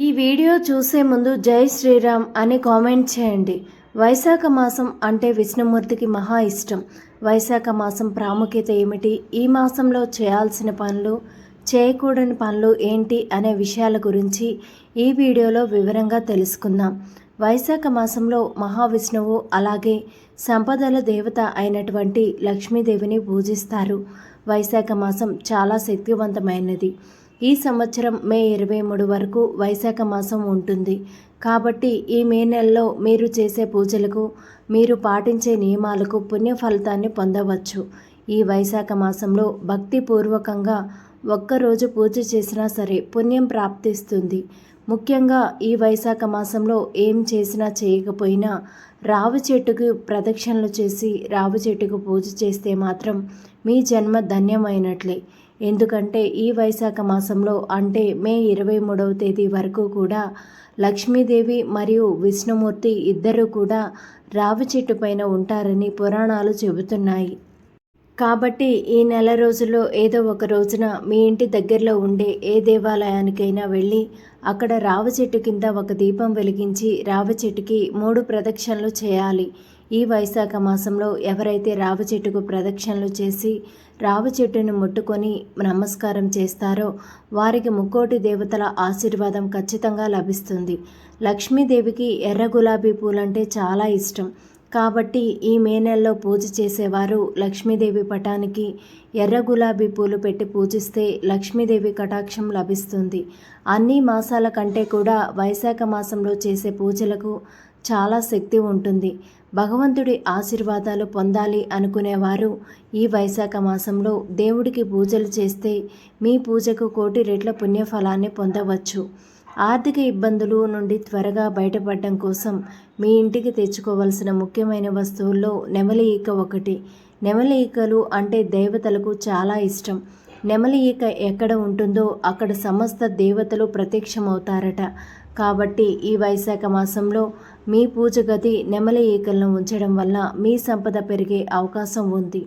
ఈ వీడియో చూసే ముందు జై శ్రీరామ్ అని కామెంట్ చేయండి. వైశాఖ మాసం అంటే విష్ణుమూర్తికి మహా ఇష్టం. వైశాఖ మాసం ప్రాముఖ్యత ఏమిటి? ఈ మాసంలో చేయాల్సిన పనులు చేయకూడని పనులు ఏంటి అనే విషయాల గురించి ఈ వీడియోలో వివరంగా తెలుసుకుందాం. వైశాఖ మాసంలో మహావిష్ణువు అలాగే సంపదల దేవత అయినటువంటి లక్ష్మీదేవిని పూజిస్తారు. వైశాఖ మాసం చాలా శక్తివంతమైనది. ఈ సంవత్సరం మే ఇరవై మూడు వరకు వైశాఖ మాసం ఉంటుంది. కాబట్టి ఈ మే నెలలో మీరు చేసే పూజలకు మీరు పాటించే నియమాలకు పుణ్య ఫలితాన్ని పొందవచ్చు. ఈ వైశాఖ మాసంలో భక్తిపూర్వకంగా ఒక్కరోజు పూజ చేసినా సరే పుణ్యం ప్రాప్తిస్తుంది. ముఖ్యంగా ఈ వైశాఖ మాసంలో ఏం చేసినా చేయకపోయినా రావి చెట్టుకు ప్రదక్షిణలు చేసి రావి చెట్టుకు పూజ చేస్తే మాత్రం మీ జన్మ ధన్యమైనట్లే. ఎందుకంటే ఈ వైశాఖ మాసంలో అంటే మే ఇరవై మూడవ తేదీ వరకు కూడా లక్ష్మీదేవి మరియు విష్ణుమూర్తి ఇద్దరు కూడా రావి చెట్టు పైన ఉంటారని పురాణాలు చెబుతున్నాయి. కాబట్టి ఈ నెల రోజుల్లో ఏదో ఒక రోజున మీ ఇంటి దగ్గరలో ఉండే ఏ దేవాలయానికైనా వెళ్ళి అక్కడ రావి చెట్టు కింద ఒక దీపం వెలిగించి రావి చెట్టుకి మూడు ప్రదక్షిణలు చేయాలి. ఈ వైశాఖ మాసంలో ఎవరైతే రావి చెట్టుకు ప్రదక్షిణలు చేసి రావి చెట్టును ముట్టుకొని నమస్కారం చేస్తారో వారికి ముక్కోటి దేవతల ఆశీర్వాదం ఖచ్చితంగా లభిస్తుంది. లక్ష్మీదేవికి ఎర్ర గులాబీ పూలంటే చాలా ఇష్టం. కాబట్టి ఈ మే నెలలో పూజ చేసేవారు లక్ష్మీదేవి పటానికి ఎర్ర గులాబీ పూలు పెట్టి పూజిస్తే లక్ష్మీదేవి కటాక్షం లభిస్తుంది. అన్ని మాసాల కంటే కూడా వైశాఖ మాసంలో చేసే పూజలకు చాలా శక్తి ఉంటుంది. భగవంతుడి ఆశీర్వాదాలు పొందాలి అనుకునేవారు. ఈ వైశాఖ మాసంలో దేవుడికి పూజలు చేస్తే మీ పూజకు కోటి రెట్ల పుణ్యఫలాన్ని పొందవచ్చు. ఆర్థిక ఇబ్బందులు నుండి త్వరగా బయటపడడం కోసం మీ ఇంటికి తెచ్చుకోవలసిన ముఖ్యమైన వస్తువుల్లో నెమలి ఈక ఒకటి. నెమలి ఈకలు అంటే దేవతలకు చాలా ఇష్టం. నెమలి ఈక ఎక్కడ ఉంటుందో అక్కడ సమస్త దేవతలు ప్రత్యక్షమవుతారట. కాబట్టి ఈ వైశాఖ మాసంలో మీ పూజ గది నెమలి ఈకలను ఉంచడం వల్ల మీ సంపద పెరిగే అవకాశం ఉంది.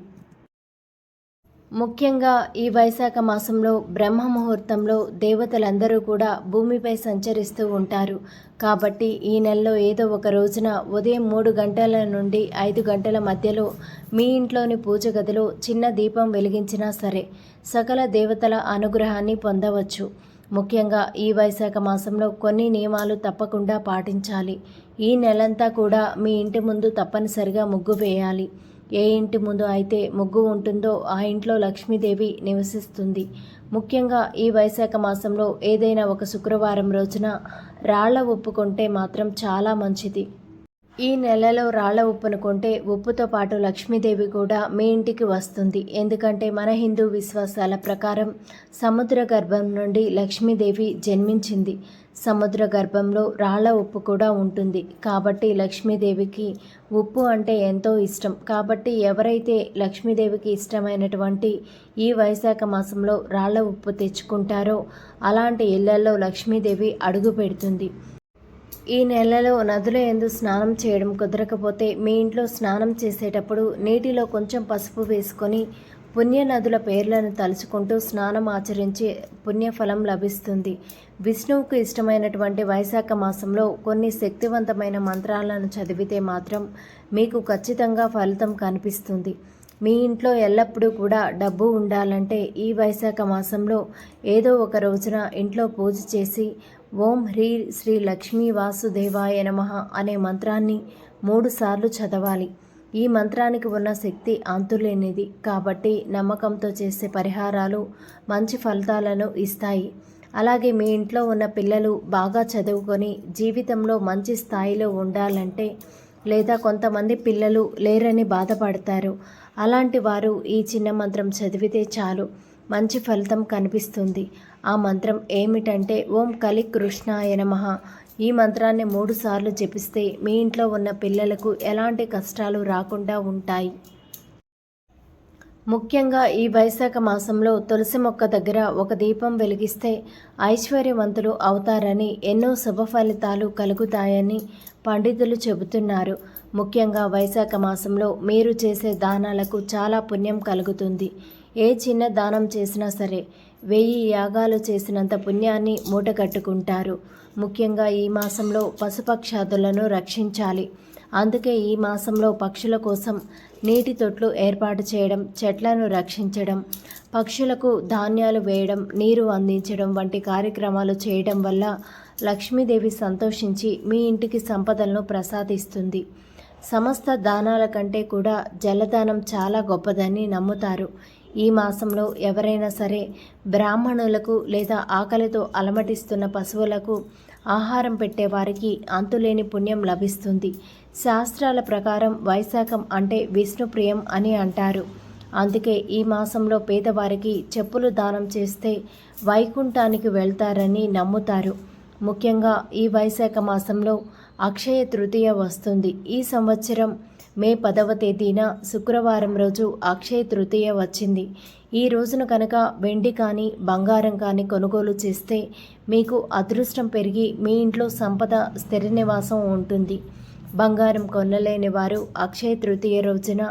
ముఖ్యంగా ఈ వైశాఖ మాసంలో బ్రహ్మ ముహూర్తంలో దేవతలందరూ కూడా భూమిపై సంచరిస్తూ ఉంటారు. కాబట్టి ఈ నెలలో ఏదో ఒక రోజున ఉదయం మూడు గంటల నుండి ఐదు గంటల మధ్యలో మీ ఇంట్లోని పూజ గదిలో చిన్న దీపం వెలిగించినా సరే సకల దేవతల అనుగ్రహాన్ని పొందవచ్చు. ముఖ్యంగా ఈ వైశాఖ మాసంలో కొన్ని నియమాలు తప్పకుండా పాటించాలి. ఈ నెలంతా కూడా మీ ఇంటి ముందు తప్పనిసరిగా ముగ్గు వేయాలి. ఏ ఇంటి ముందు అయితే ముగ్గు ఉంటుందో ఆ ఇంట్లో లక్ష్మీదేవి నివసిస్తుంది. ముఖ్యంగా ఈ వైశాఖ మాసంలో ఏదైనా ఒక శుక్రవారం రోజున రాళ్ళ ఒప్పుకుంటే మాత్రం చాలా మంచిది. ఈ నెలలో రాళ్ళ ఉప్పును కొంటే ఉప్పుతో పాటు లక్ష్మీదేవి కూడా మీ ఇంటికి వస్తుంది. ఎందుకంటే మన హిందూ విశ్వాసాల ప్రకారం సముద్ర గర్భం నుండి లక్ష్మీదేవి జన్మించింది. సముద్ర గర్భంలో రాళ్ళ ఉప్పు కూడా ఉంటుంది. కాబట్టి లక్ష్మీదేవికి ఉప్పు అంటే ఎంతో ఇష్టం. కాబట్టి ఎవరైతే లక్ష్మీదేవికి ఇష్టమైనటువంటి ఈ వైశాఖ మాసంలో రాళ్ళ ఉప్పు తెచ్చుకుంటారో అలాంటి ఇళ్ళలో లక్ష్మీదేవి అడుగు పెడుతుంది. ఈ నెలలో నదుల ఎందు స్నానం చేయడం కుదరకపోతే మీ ఇంట్లో స్నానం చేసేటప్పుడు నీటిలో కొంచెం పసుపు వేసుకొని పుణ్య నదుల పేర్లను తలుచుకుంటూ స్నానం ఆచరించి పుణ్యఫలం లభిస్తుంది. విష్ణువుకు ఇష్టమైనటువంటి వైశాఖ మాసంలో కొన్ని శక్తివంతమైన మంత్రాలను చదివితే మాత్రం మీకు ఖచ్చితంగా ఫలితం కనిపిస్తుంది. మీ ఇంట్లో ఎల్లప్పుడూ కూడా డబ్బు ఉండాలంటే ఈ వైశాఖ మాసంలో ఏదో ఒక రోజున ఇంట్లో పూజ చేసి ఓం హ్రీ శ్రీ లక్ష్మీ వాసుదేవాయ నమ అనే మంత్రాన్ని మూడుసార్లు చదవాలి. ఈ మంత్రానికి ఉన్న శక్తి అంతులేనిది. కాబట్టి నమ్మకంతో చేసే పరిహారాలు మంచి ఫలితాలను ఇస్తాయి. అలాగే మీ ఇంట్లో ఉన్న పిల్లలు బాగా చదువుకొని జీవితంలో మంచి స్థాయిలో ఉండాలంటే లేదా కొంతమంది పిల్లలు లేరని బాధపడతారు. అలాంటి వారు ఈ చిన్న మంత్రం చదివితే చాలు. మంచి ఫలితం కనిపిస్తుంది. ఆ మంత్రం ఏమిటంటే ఓం కలి కృష్ణాయ నమః. ఈ మంత్రాన్ని మూడు సార్లు జపిస్తే మీ ఇంట్లో ఉన్న పిల్లలకు ఎలాంటి కష్టాలు రాకుండా ఉంటాయి. ముఖ్యంగా ఈ వైశాఖ మాసంలో తులసి మొక్క దగ్గర ఒక దీపం వెలిగిస్తే ఐశ్వర్యవంతులు అవుతారని ఎన్నో శుభ ఫలితాలు కలుగుతాయని పండితులు చెబుతున్నారు. ముఖ్యంగా వైశాఖ మాసంలో మీరు చేసే దానాలకు చాలా పుణ్యం కలుగుతుంది. ఏ చిన్న దానం చేసినా సరే వెయ్యి యాగాలు చేసినంత పుణ్యాన్ని మూటగట్టుకుంటారు ముఖ్యంగా ఈ మాసంలో పశుపక్షాదులను రక్షించాలి. అందుకే ఈ మాసంలో పక్షుల కోసం నీటి తొట్లు ఏర్పాటు చేయడం చెట్లను రక్షించడం పక్షులకు ధాన్యాలు వేయడం నీరు అందించడం వంటి కార్యక్రమాలు చేయడం వల్ల లక్ష్మీదేవి సంతోషించి మీ ఇంటికి సంపదలను ప్రసాదిస్తుంది. సమస్త దానాల కంటే కూడా జలదానం చాలా గొప్పదని నమ్ముతారు. ఈ మాసంలో ఎవరైనా సరే బ్రాహ్మణులకు లేదా ఆకలితో అలమటిస్తున్న పశువులకు ఆహారం పెట్టేవారికి అంతులేని పుణ్యం లభిస్తుంది. శాస్త్రాల ప్రకారం వైశాఖం అంటే విష్ణుప్రియం అని అంటారు. అందుకే ఈ మాసంలో పేదవారికి చెప్పులు దానం చేస్తే వైకుంఠానికి వెళ్తారని నమ్ముతారు. ముఖ్యంగా ఈ వైశాఖ మాసంలో అక్షయ తృతీయ వస్తుంది. ఈ సంవత్సరం మే పదవ తేదీన శుక్రవారం రోజు అక్షయ తృతీయ వచ్చింది. ఈ రోజున కనుక వెండి కానీ బంగారం కానీ కొనుగోలు చేస్తే మీకు అదృష్టం పెరిగి మీ ఇంట్లో సంపద స్థిర నివాసం ఉంటుంది. బంగారం కొనలేని వారు అక్షయ తృతీయ రోజున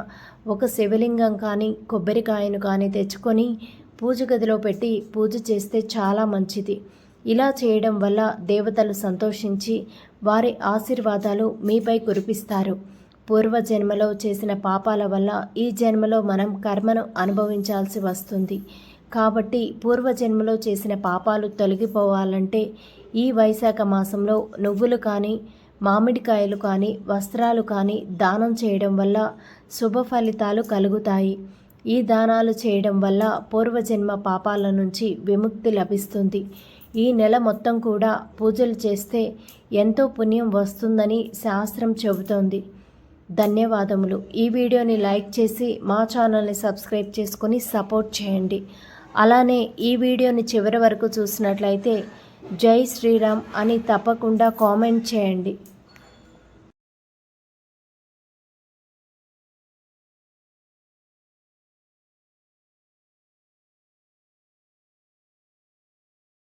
ఒక శివలింగం కానీ కొబ్బరికాయను కానీ తెచ్చుకొని పూజ గదిలో పెట్టి పూజ చేస్తే చాలా మంచిది. ఇలా చేయడం వల్ల దేవతలు సంతోషించి వారి ఆశీర్వాదాలు మీపై కురిపిస్తారు. పూర్వజన్మలో చేసిన పాపాల వల్ల ఈ జన్మలో మనం కర్మను అనుభవించాల్సి వస్తుంది. కాబట్టి పూర్వజన్మలో చేసిన పాపాలు తొలగిపోవాలంటే ఈ వైశాఖ మాసంలో నువ్వులు కానీ మామిడికాయలు కానీ వస్త్రాలు కానీ దానం చేయడం వల్ల శుభ ఫలితాలు కలుగుతాయి. ఈ దానాలు చేయడం వల్ల పూర్వజన్మ పాపాల నుంచి విముక్తి లభిస్తుంది. ఈ నెల మొత్తం కూడా పూజలు చేస్తే ఎంతో పుణ్యం వస్తుందని శాస్త్రం చెబుతోంది. ధన్యవాదములు. ఈ వీడియోని లైక్ చేసి మా ఛానల్ని సబ్స్క్రైబ్ చేసుకొని సపోర్ట్ చేయండి. అలానే ఈ వీడియోని చివరి వరకు చూసినట్లయితే జై శ్రీరామ్ అని తప్పకుండా కామెంట్ చేయండి.